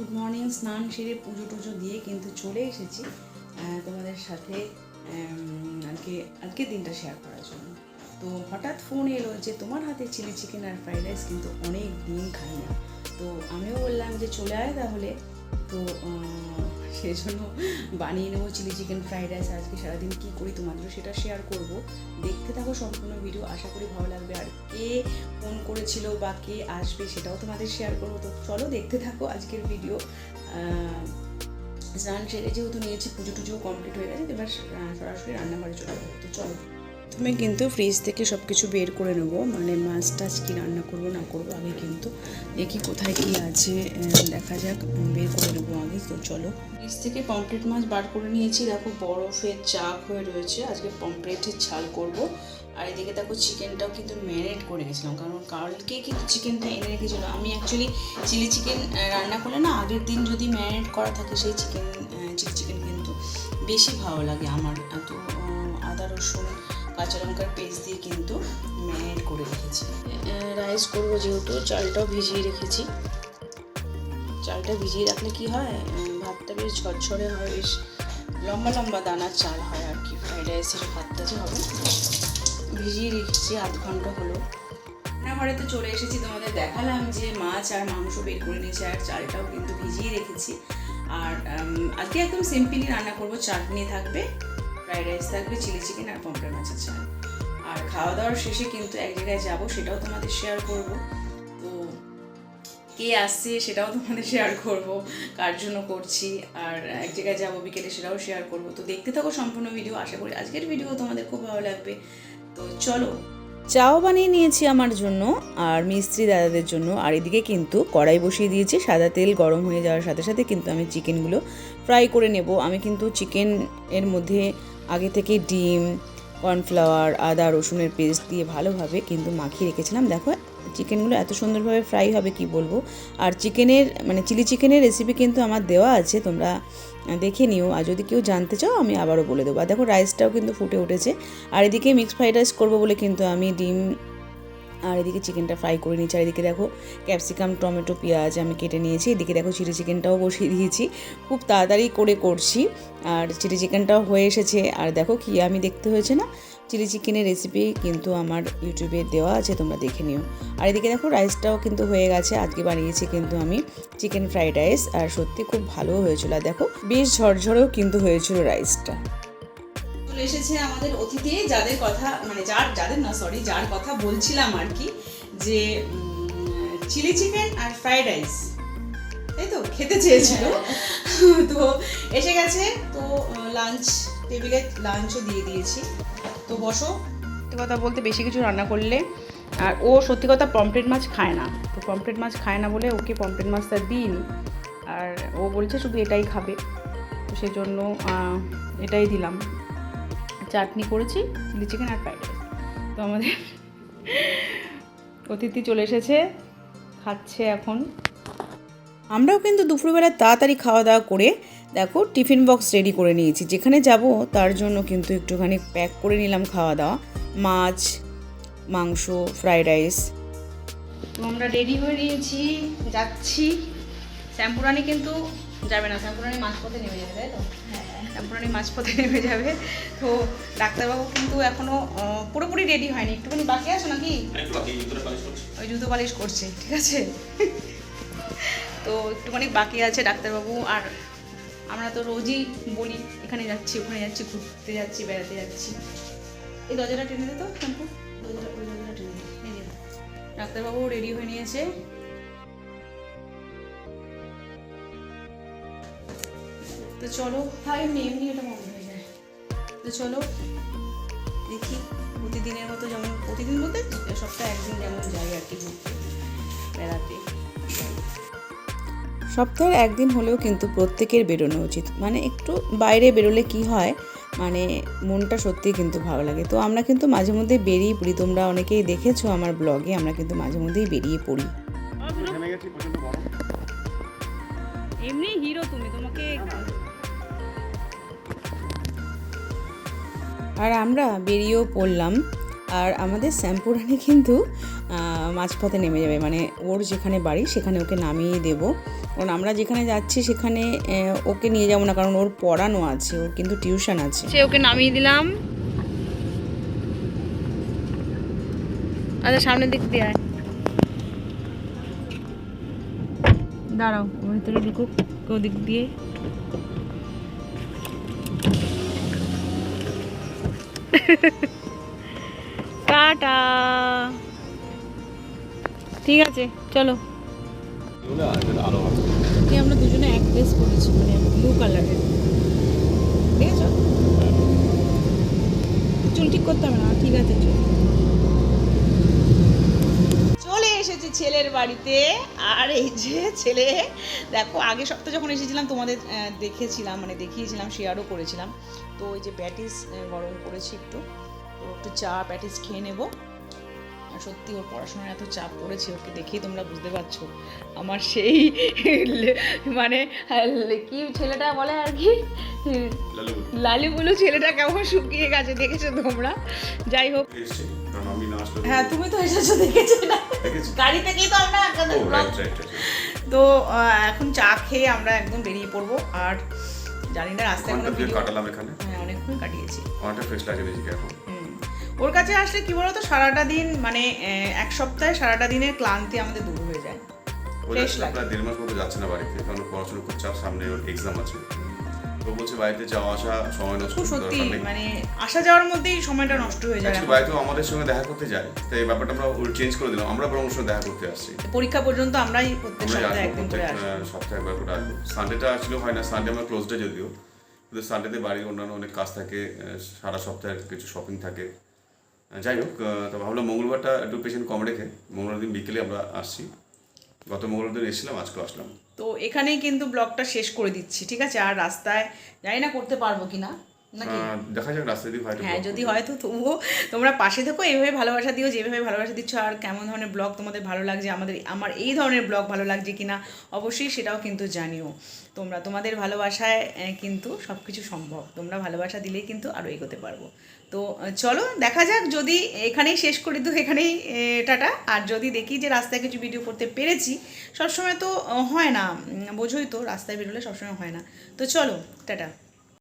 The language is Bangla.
গুড মর্নিং স্নান সেরে পুজো টুজো দিয়ে কিন্তু চলে এসেছি তোমাদের সাথে আজকে আজকে দিনটা শেয়ার করার জন্য। তো হঠাৎ ফোন এলো যে তোমার হাতে চিলি চিকেন আর ফ্রাইড রাইস কিন্তু অনেক দিন খাই না তো আমিও বললাম যে চলে আয় তাহলে। তো সেই জন্য বানিয়ে নেব চিলি চিকেন ফ্রাইড রাইস আজকে সারাদিন। কী করি তোমাদেরও সেটা শেয়ার করব। দেখতে থাকো সম্পূর্ণ ভিডিও আশা করি ভালো লাগবে। আর কে ফোন করেছিল বা কে আসবে সেটাও তোমাদের শেয়ার করব। তো চলো দেখতে থাকো আজকের ভিডিও স্নান সেরে যেহেতু নিয়েছি, পুজো টুজো কমপ্লিট হয়ে গেছে, এবার সরাসরি রান্নাঘরে চলে তো চলো। তুমি কিন্তু ফ্রিজ থেকে সব কিছু বের করে নেব। মানে মাছ টাছ কী রান্না করব, না করব, আগে কিন্তু দেখি কোথায় কী আছে দেখা যাক বের করে নেব আগে তো চলো। ফ্রিজ থেকে পমপ্লেট মাছ বার করে নিয়েছি দেখো বরফের চাক হয়ে রয়েছে আজকে পমপ্লেটের ঝাল করব। আর এদিকে দেখো চিকেনটাও কিন্তু ম্যারিনেট করে গেছিলাম কারণ কালকে কিন্তু চিকেনটা এনে রেখেছিলো। আমি অ্যাকচুয়ালি চিলি চিকেন রান্না করলে না আগের দিন যদি ম্যারিনেট করা থাকে সেই চিকেন চিলি চিকেন কিন্তু বেশি ভালো লাগে আমার। আহ, আদা রসুন কাঁচা লঙ্কার পেস্ট দিয়ে কিন্তু ম্যারিনেট করে রেখেছি। রাইস করব যেহেতু চালটাও ভিজিয়ে রেখেছি। চালটা ভিজিয়ে রাখলে কি হয়? ভাতটা বেশ ঝরঝরে হয়, বেশ লম্বা লম্বা দানার চাল হয় আর কি। ফ্রাইড রাইসের ভাতটা যে হবে। ভিজিয়ে রেখেছি আধ ঘণ্টা হলো। রান্নাঘরে তো চলে এসেছি, তোমাদের দেখালাম যে মাছ আর মাংস বের করে নিয়েছি আর চালটাও কিন্তু ভিজিয়ে রেখেছি। আর আজকে একদম সিম্পলি রান্না করব। চাটনি থাকবে, ফ্রাইড রাইস থাকবে, চিলি চিকেন আর পমফ্রেট মাছের চাল। আর খাওয়া দাওয়ার শেষে কিন্তু এক জায়গায় যাব, সেটাও তোমাদের শেয়ার করব। তো কে আসছে সেটাও তোমাদের শেয়ার করব, কার জন্য করছি, আর এক জায়গায় যাব বিকেলে সেটাও শেয়ার করব। তো দেখতে থাকো সম্পূর্ণ ভিডিও আশা করি আজকের ভিডিও তোমাদের খুব ভালো লাগবে। তো চলো, চাও বানিয়ে নিয়েছি আমার জন্য আর মিস্ত্রি দাদাদের জন্য। আর এদিকে কিন্তু কড়াই বসিয়ে দিয়েছি, সাদা তেল গরম হয়ে যাওয়ার সাথে সাথে কিন্তু আমি চিকেনগুলো ফ্রাই করে নেব। আমি কিন্তু চিকেন এর মধ্যে আগে থেকে ডিম কর্নফ্লাওয়ার আদা, রসুনের পেস্ট দিয়ে ভালোভাবে কিন্তু মাখিয়ে রেখেছিলাম। দেখো চিকেনগুলো এত সুন্দরভাবে ফ্রাই হবে কি বলব? আর চিকেনের মানে চিলি চিকেনের রেসিপি কিন্তু আমার দেওয়া আছে, তোমরা দেখে নিও। আর যদি কেউ জানতে চাও, আমি আবারও বলে দেবো। আর দেখো রাইসটাও কিন্তু ফুটে উঠেছে। আর এদিকে মিক্সড ফ্রাইড রাইস করব বলে কিন্তু আমি ডিম আর এদিকে চিকেনটা ফ্রাই করে নিয়েছি। আর এদিকে দেখো ক্যাপসিকাম টমেটো, পেঁয়াজ আমি কেটে নিয়েছি। এদিকে দেখো চিলি চিকেনটাও বসিয়ে দিয়েছি। খুব তাড়াতাড়ি করে করছি। আর চিলি চিকেনটাও হয়ে এসেছে। আর দেখো কি আমি দেখতে হয়েছে না? চিলি চিকেনের রেসিপি কিন্তু আমার ইউটিউবে দেওয়া আছে, তোমরা দেখে নিও। আর এদিকে দেখো রাইসটাও কিন্তু হয়ে গেছে। আজকে বানিয়েছি কিন্তু আমি চিকেন ফ্রাইড রাইস আর সত্যি খুব ভালো হয়েছিল। আর দেখো বেশ ঝরঝরেও কিন্তু হয়েছিল রাইসটা এসেছে আমাদের অতিথি যাদের কথা মানে যার যাদের না সরি যার কথা বলছিলাম আর কি যে চিলি চিকেন আর ফ্রাইড রাইস তাই তো? খেতে চেয়েছিল। তো এসে গেছে। তো লাঞ্চ টেবিলে লাঞ্চও দিয়ে দিয়েছি। তো বসো। সত্যি কথা বলতে বেশি কিছু রান্না করলে আর ও সত্যি কথা পমফ্রেট মাছ খায় না। তো পমফ্রেট মাছ খায় না বলে ওকে পমফ্রেট মাছটা দিইনি আর ও বলছে শুধু এটাই খাবে। তো সেজন্য এটাই দিলাম। চাটনি করেছি চিলি চিকেন আর ফ্রাইড রাইস। তো আমাদের অতিথি চলে এসেছে খাচ্ছে এখন। আমরাও কিন্তু দুপুরবেলা তাড়াতাড়ি খাওয়া দাওয়া করে দেখো টিফিন বক্স রেডি করে নিয়েছি। যেখানে যাব তার জন্য কিন্তু একটুখানি প্যাক করে নিলাম খাওয়া দাওয়া। মাছ মাংস ফ্রাইড রাইস। তো আমরা রেডি হয়ে নিয়েছি যাচ্ছি। শ্যাম্পুরানি কিন্তু যাবে না শ্যাম্পুরানি মাছ মাঝপথে নেমে যাবে তাই তো? শ্যাম্পুরানি মাঝপথে নেমে যাবে। তো ডাক্তারবাবু কিন্তু এখনও পুরোপুরি রেডি হয়নি। একটুখানি বাকি আছো নাকি? ওই জুতো পালিশ করছে ঠিক আছে? তো একটুখানি বাকি আছে ডাক্তারবাবু। আর আমরা তো রোজই বলি এখানে যাচ্ছি ওখানে যাচ্ছি ঘুরতে যাচ্ছি বেড়াতে যাচ্ছি। এই দরজাটা টেনে দে তো শ্যাম্পু। দরজাটা ওই দরজাটা টেনে দে। ডাক্তারবাবু রেডি হয়ে নিয়েছে। তো চলো হ্যাঁ এমনি এমনি এটা বন্ধ হয়ে যায়। তো চলো দেখি প্রতিদিনের মতো যেমন প্রতিদিন বলতে সপ্তাহে একদিন যেমন যাই আর কি ঘুরতে বেড়াতে। সপ্তাহে একদিন হলেও কিন্তু প্রত্যেকের বেরোনো উচিত। মানে একটু বাইরে বেরোলে কি হয় মানে মনটা সত্যিই কিন্তু ভালো লাগে। তো আমরা কিন্তু মাঝে মধ্যে বেরিয়ে পড়ি। তোমরা অনেকেই দেখেছ আমার ব্লগে আমরা কিন্তু মাঝে মধ্যেই বেরিয়ে পড়ি। এমনি হিরো তুমি তোমাকে আর আমরা বেরিয়েও পড়লাম। আর আমাদের শ্যাম্পুরানি কিন্তু মাঝপথে নেমে যাবে। মানে ওর যেখানে বাড়ি সেখানে ওকে নামিয়ে দেব। কারণ আমরা যেখানে যাচ্ছি সেখানে ওকে নিয়ে যাব না। কারণ ওর পড়ানো আছে ওর কিন্তু টিউশন আছে। সে ওকে নামিয়ে দিলাম। আচ্ছা সামনের দিক দিয়ে আয়। দাঁড়াও ভিতরে ঢুকুক ওদিক দিয়ে। টাটা। ঠিক আছে, চলো। আমরা দুজনে এক ড্রেস পরেছি মানে ব্লু কালারের ঠিক চুল ঠিক করতে হবে না ঠিক আছে, চল। এসেছি ছেলের বাড়িতে, আর এই যে ছেলে, দেখো আগের সপ্তাহে যখন এসেছিলাম, তোমাদের দেখেছিলাম মানে দেখিয়েছিলাম শেয়ারও করেছিলাম। তো ওই যে প্যাটিস গরম করেছি একটু। তো একটু চা প্যাটিস খেয়ে নেব। আর সত্যি ওর পড়াশোনার এত চাপ পড়েছে ওকে দেখেই তোমরা বুঝতে পারছ। আমার সেই মানে কি ছেলেটা বলে আর কি? লালু লালু বুলু ছেলেটা কেমন শুকিয়ে গেছে দেখেছ তোমরা? যাই হোক। হ্যাঁ তুমি তো এসেছ দেখেছ না? গাড়ি থেকেই তো আমরা তো এখন চা খেয়ে আমরা একদম বেরিয়ে পড়ব। আর জানি না রাস্তায় কাটালাম এখানে। হ্যাঁ অনেকক্ষণ কাটিয়েছি। অনেকটা ফ্রেশ লাগে নিজেকে এখন ওর কাছে আসলে কি বলতো সারাটা দিন মানে এক সপ্তাহে সারাটা দিনের ক্লান্তি আমাদের দূর হয়ে যায়। যাচ্ছে লাগে। প্রায় দেড় মাস মতো যাচ্ছে না বাড়িতে কারণ পড়াশোনা খুব চাপ সামনে ওর এক্সাম আছে। তো বলছে বাড়িতে যাওয়া আসা সময় নষ্ট সত্যি মানে আসা যাওয়ার মধ্যেই সময়টা নষ্ট হয়ে যায় এখন। আমাদের সঙ্গে দেখা করতে যায়। তো এই ব্যাপারটা আমরা চেঞ্জ করে দিলাম। আমরা বরং সঙ্গে দেখা করতে আসছি। পরীক্ষা পর্যন্ত আমরাই প্রত্যেক সপ্তাহে একদিন করে আহ, সপ্তাহে একবার করে আসব। সানডেটা আসলে হয় না। সানডে আমার ক্লোজ ডে যদিও। কিন্তু সানডেতে বাড়ির অন্যান্য অনেক কাজ থাকে সারা সপ্তাহের কিছু শপিং থাকে। যাই হোক তো ভাবলাম মঙ্গলবারটা একটু পেশেন্ট কম রেখে মঙ্গলবার দিন বিকেলে আমরা আসছি। গত মঙ্গলবার দিন এসেছিলাম আজকে আসলাম। তো এখানেই কিন্তু ব্লগটা শেষ করে দিচ্ছি, ঠিক আছে? আর রাস্তায় যাই না করতে পারব কি না দেখা যাক রাস্তায় দিয়ে হয়তো হ্যাঁ block যদি। হয়তো তবুও তোমরা পাশে থেকো এইভাবে ভালোবাসা দিও যেভাবে ভালোবাসা দিচ্ছ আর কেমন ধরনের ব্লগ তোমাদের ভালো লাগছে আমাদের আমার এই ধরনের ব্লগ ভালো লাগছে কিনা অবশ্যই সেটাও কিন্তু জানিও। তোমরা তোমাদের ভালোবাসায় কিন্তু সব কিছু সম্ভব। তোমরা ভালোবাসা দিলেই কিন্তু আরও এগোতে পারব। তো চলো দেখা যাক যদি এখানেই শেষ করি তো এখানেই টাটা। আর যদি দেখি যে রাস্তায় কিছু ভিডিও করতে পেরেছি সবসময় তো হয় না। বোঝোই তো রাস্তায় বেরোলে সবসময় হয় না। তো চলো টাটা।